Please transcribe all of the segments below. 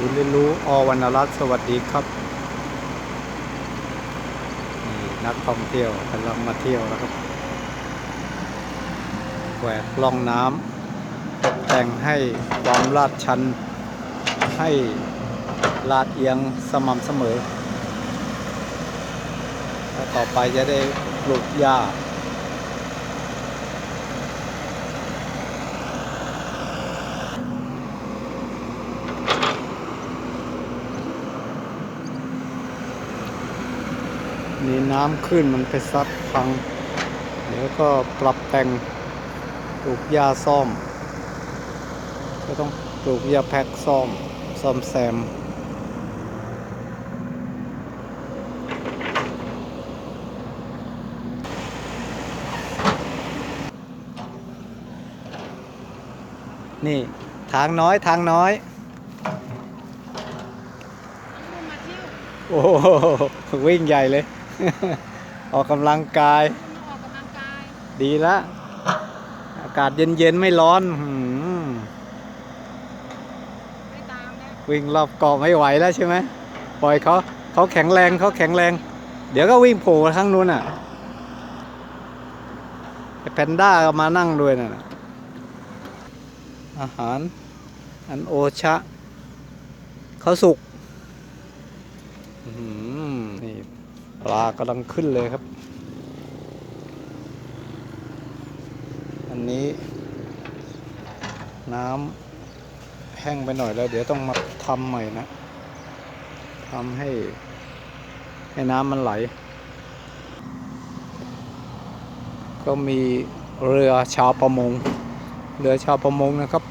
ศูนย์เรียนรู้อวรรณรัตน์สวัสดีครับนี่นักท่องเที่ยวกำลังมาเที่ยวแล้วครับแหวกล่องน้ำตกแต่งให้ความลาดชัน ให้ลาดเอียงสม่ำเสมอ แล้วต่อไปจะได้ปลูกหญ้า มีน้ำขึ้นมันไปซัดพัง เดี๋ยวก็ปรับแต่งปลูกหญ้าซ่อม ก็ต้องปลูกหญ้าแพ็กซ่อม ซ่อมแซมนี่ทางน้อยทางน้อย โอ้โหวิ่งใหญ่เลย ออกกำลังกาย ออกกำลังกายดีละ อากาศเย็นๆ ไม่ร้อนหืมไม่ตามแล้ววิ่งรอบเกาะไม่ไหวแล้วใช่ไหมปล่อยเขาเขาแข็งแรงเขาแข็งแรง เดี๋ยวก็วิ่งโผล่ข้างนู้นอะแพนด้าก็มานั่งด้วยน่ะอาหาร อันโอชะเขาสุกอื้อหือนี่ ปลากำลังขึ้นเลยครับ อันนี้ น้ำแห้งไปหน่อยแล้ว เดี๋ยวต้องมาทำใหม่นะทำให้ ให้น้ำมันไหล ก็มีเรือชาวประมง เรือชาวประมงนะครับ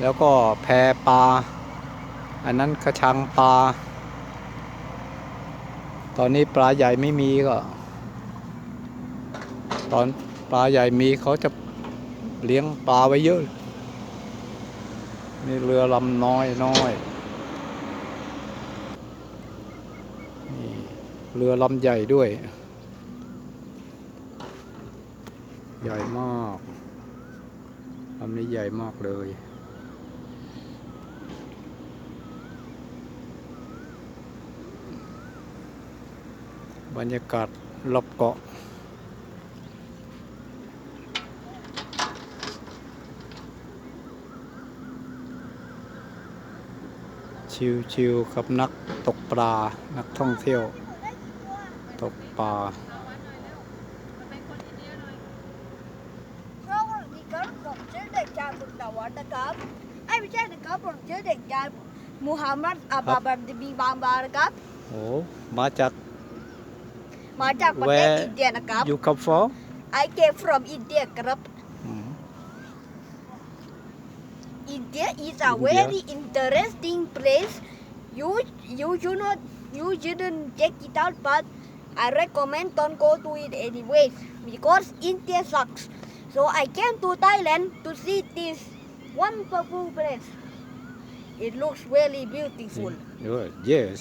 แล้วก็แพปลา อันนั้นกระชังปลา ตอนนี้ปลาใหญ่ไม่มีก็ ตอนปลาใหญ่มีเขาจะเลี้ยงปลาไว้เยอะ นี่เรือลำน้อยน้อยนี่เรือลำใหญ่ด้วย ใหญ่มากลำนี้ใหญ่มากเลย บรรยากาศรอบเกาะชิวๆกับนักตกปลา นักท่องเที่ยว ตกปลาเอาไว้หน่อยแล้วมาเป็นคนอินเดียหน่อยสวัสดีครับผมชื่อเด็กชายบุญตะวันนะครับไอ้ยไม่ใช่นะครับผมชื่อเด็กชายมูฮัมหมัดอับบาบันบีบามบานะครับโอ้มาจาก มาจากประเทศ Where อินเดียนะครับ you come from I came from India ครับ อืม India is a India. very interesting place you you should not you shouldn't check it out but I recommend don't go to it anyways because India sucks so I came to Thailand to see this wonderful place it looks really beautiful Good. yes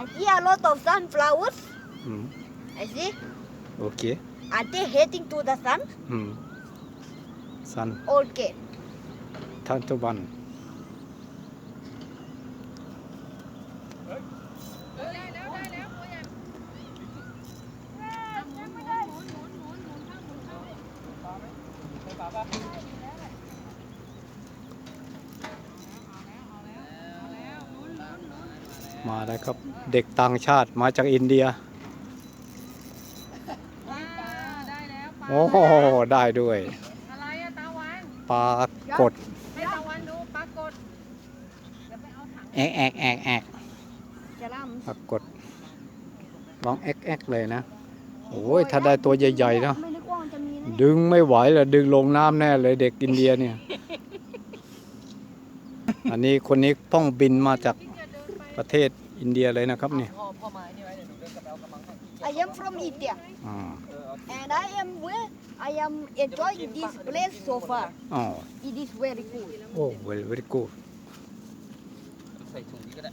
I see a lot of sunflowers. อืม I see. โอเค Are they heading to the sun? อืม sun Okay. ทันตุบัน ได้แล้วได้แล้วตัวใหญ่อะหมุนหมุนหมุนหมุนหมุนหมุนข้างหมุนข้างเอาแล้วเอาแล้วหมุนหมุนหมุ นมาแล้วครับ เด็กต่างชาติมาจากอินเดียอ่าได้แล้วปลาโอ้โหได้ด้วย อะไรอะตาวันปลากดให้ตาวันดูปลากดเดี๋ยวไปเอาถังแอกแอกแอกแอก Jalan. ปรากฏร้องแอกแอกเลยนะโอ้ยถ้าได้ตัวใหญ่ๆเนาะไม่นึกว่ามันจะมีนะดึงไม่ไหวเลยดึงลงน้ำแน่เลยเด็กอินเดียเนี่ย อันนี้คนนี้ต้องบินมาจากที่จะเดินไป ประเทศ อินเดียเลยนะครับเนี่ย I am from India อ่า and I am well I am enjoying this place so far อ๋อ it is very cool โอ้ very very good ใส่ถุงนี้ก็ได้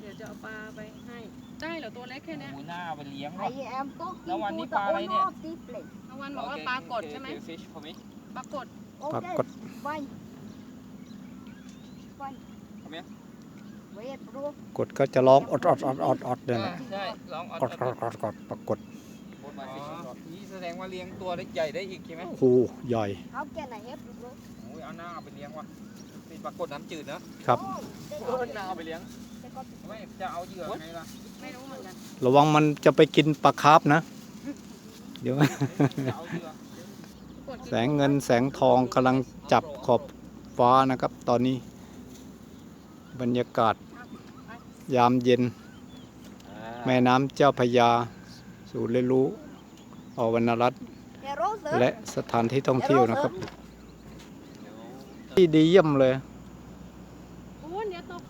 เดี๋ยวจะเอาปลาไปให้ ได้เหรอตัวเล็กแค่เนี้ยหมูหน้าเอาไปเลี้ยง I am talking Lawan to ni the pa อะไรเนี่ owner ย of this place ตาวันบอกว่าปลากดใช่ไหม ฟิชพอมิปลากด ปรา okay กฏ fine Wait, bro. กดก็จะร้องอดอดอดอดอดเนี่ยนะใช่ลองเอากดกดกดกดปรากฏนี่แสดงว่าเลี้ยงตัวได้ใหญ่ได้อีกใช่ไหมโอ้โหใหญ่ How can I help you, bro? โอ้ยเอาหน้าเอาไปเลี้ยงวะเป็นปรากฏน้ำจืดนะครับ Oh, then เออหน้าเอาไปเลี้ยง take off the ไม่จะเอาเหยื่อไงล่ะไม่รู้เหมือนกันระวังมันจะไปกินปลาคาร์ฟนะ เดี๋ยว จะเอาเหยื่อกดแสงเงินแสงทองกำลังจับขอบฟ้านะครับ ตอนนี้ บรรยากาศ ยามเย็น แม่น้ำเจ้าพระยาสู่เรนรู้อวรรณรัตน์ Hello, sir. และสถานที่ท่องเที่ยวนะครับ ที่ดีเยี่ยมเลยโอ้เดี๋ยวตก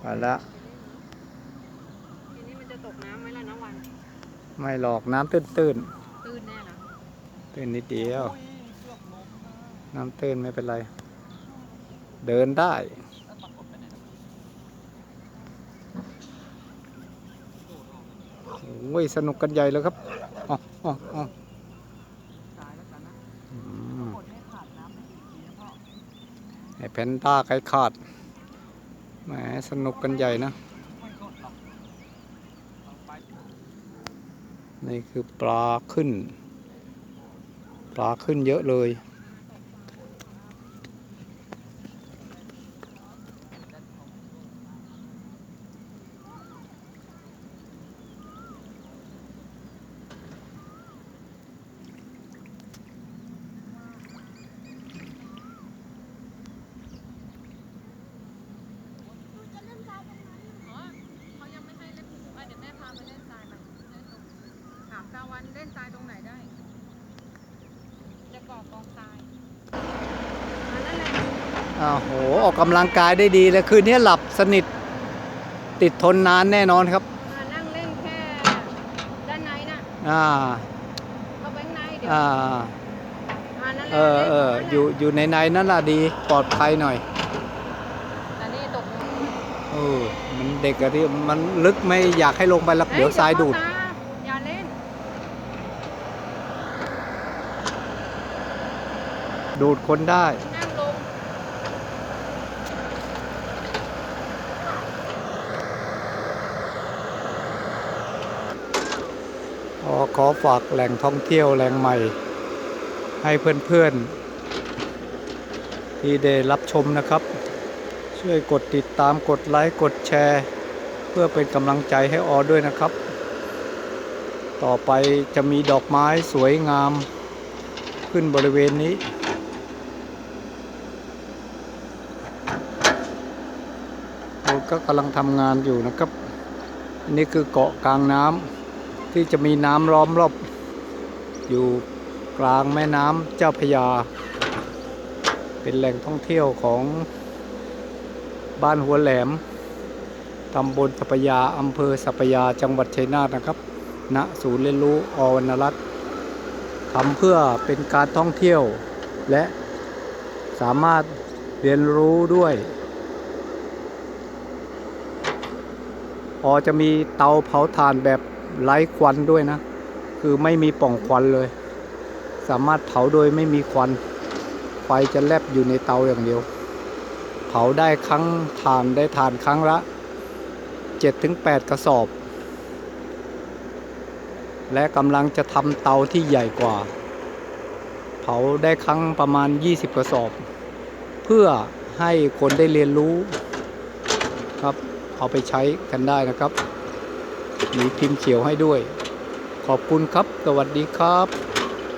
ไปแล้วทีนี้มันจะตกน้ำไหมล่ะน้องวันไม่หลอกน้ำตื้นตื้นตื่นแน่นะๆตื้นนิดเดียว น้ำตื้นไม่เป็นไร เดินได้ โอ้ยสนุกกันใหญ่เลยครับอ๋ออ๋ออ๋ออืมไอ้แพนด้าไก่ขาดแหมสนุกกันใหญ่นะ นี่คือปลาขึ้น ปลาขึ้นเยอะเลย อ๋อเขายังไม่ให้เล่นอะเดี๋ยวแม่พาไปเล่นทรายไปเล่นตรงถามตาวันเล่นทรายตรงไหนได้ จะก่อกองทรายอันนั้นแหละ อ้าวโหออกกำลังกายได้ดีเลยคืนนี้หลับสนิทติดทนนานแน่นอนครับมานั่งเล่นแค่ด้านในน่ะอ่าเข้าไปข้างในเดี๋ยวอ่าอันนั้นแหละเออเออล่นตรงนั้นอยู่อยู่ในในนั่นล่ะดีปลอดภัยหน่อยแต่นี่ตกลงเออมันเด็กอะที่มันลึกไม่อยากให้ลงไปหรอกเดี๋ยวทรายดูด เอ้เข้ตอย่าเล่นดูดคนได้ นั่งลง ขอขอ ฝากแหล่งท่องเที่ยวแหล่งใหม่ ให้เพื่อนๆ ที่ได้รับชมนะครับ ช่วยกดติดตามกดไลค์กดแชร์ เพื่อเป็นกำลังใจให้ออด้วยนะครับ ต่อไปจะมีดอกไม้สวยงาม ขึ้นบริเวณนี้เราก็กำลังทำงานอยู่นะครับนี่คือเกาะกลางน้ำ ที่จะมีน้ำล้อมรอบอยู่กลางแม่น้ำเจ้าพยา เป็นแหล่งท่องเที่ยวของบ้านหัวแหลมตำบลสัปยาอำเภอสัปยาจังหวัดชัยนาทนะครับ ณ ศูนย์เรียนรู้อวรรณรัตน์ทำเพื่อเป็นการท่องเที่ยว และสามารถเรียนรู้ด้วยพอจะมีเตาเผาถ่านแบบ ไร้ควันด้วยนะ คือไม่มีป่องควันเลย สามารถเผาโดยไม่มีควัน ไฟจะแลบอยู่ในเตาอย่างเดียว เผาได้ครั้งถ่านได้ถ่านครั้งละ7-8 กระสอบ และกำลังจะทำเตาที่ใหญ่กว่า เผาได้ครั้งประมาณ 20 กระสอบ เพื่อให้คนได้เรียนรู้ครับ เอาไปใช้กันได้นะครับ มีพิมพ์เขียวให้ด้วย ขอบคุณครับ สวัสดีครับ